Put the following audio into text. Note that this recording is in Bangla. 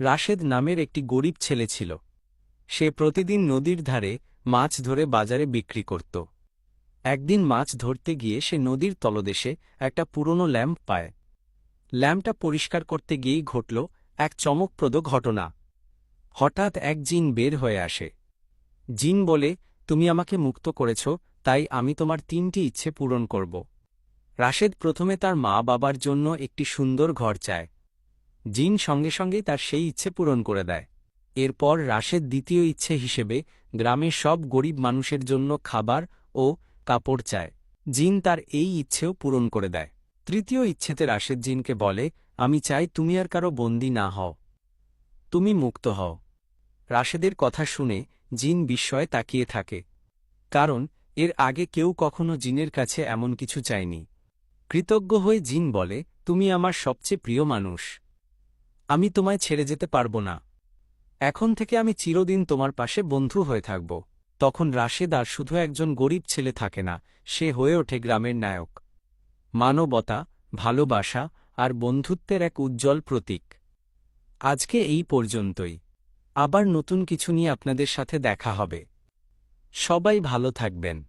রাশেদ নামের একটি গরিব ছেলে ছিল। সে প্রতিদিন নদীর ধারে মাছ ধরে বাজারে বিক্রি করত। একদিন মাছ ধরতে গিয়ে সে নদীর তলদেশে একটা পুরনো ল্যাম্প পায়। ল্যাম্পটা পরিষ্কার করতে গিয়েই ঘটল এক চমকপ্রদ ঘটনা। হঠাৎ এক জিন বের হয়ে আসে। জিন বলে, তুমি আমাকে মুক্ত করেছ, তাই আমি তোমার তিনটি ইচ্ছে পূরণ করব। রাশেদ প্রথমে তার মা বাবার জন্য একটি সুন্দর ঘর চায়। জিন সঙ্গে সঙ্গেই তার সেই ইচ্ছে পূরণ করে দেয়। এরপর রাশের দ্বিতীয় ইচ্ছে হিসেবে গ্রামের সব গরিব মানুষের জন্য খাবার ও কাপড় চায়। জিন তার এই ইচ্ছেও পূরণ করে দেয়। তৃতীয় ইচ্ছেতে রাশেদ জিনকে বলে, আমি চাই তুমি আর কারও বন্দী না হও। তুমি মুক্ত হও। রাশেদের কথা শুনে জিন বিস্ময়ে তাকিয়ে থাকে, কারণ এর আগে কেউ কখনো জিনের কাছে এমন কিছু চায়নি। কৃতজ্ঞ হয়ে জিন বলে, তুমি আমার সবচেয়ে প্রিয় মানুষ। আমি তোমায় ছেড়ে যেতে পারব না। এখন থেকে আমি চিরদিন তোমার পাশে বন্ধু হয়ে থাকব। তখন রাশেদ আর শুধু একজন গরিব ছেলে থাকে না, সে হয়ে ওঠে গ্রামের নায়ক। মানবতা, ভালোবাসা আর বন্ধুত্বের এক উজ্জ্বল প্রতীক। আজকে এই পর্যন্তই। আবার নতুন কিছু নিয়ে আপনাদের সাথে দেখা হবে। সবাই ভালো থাকবেন।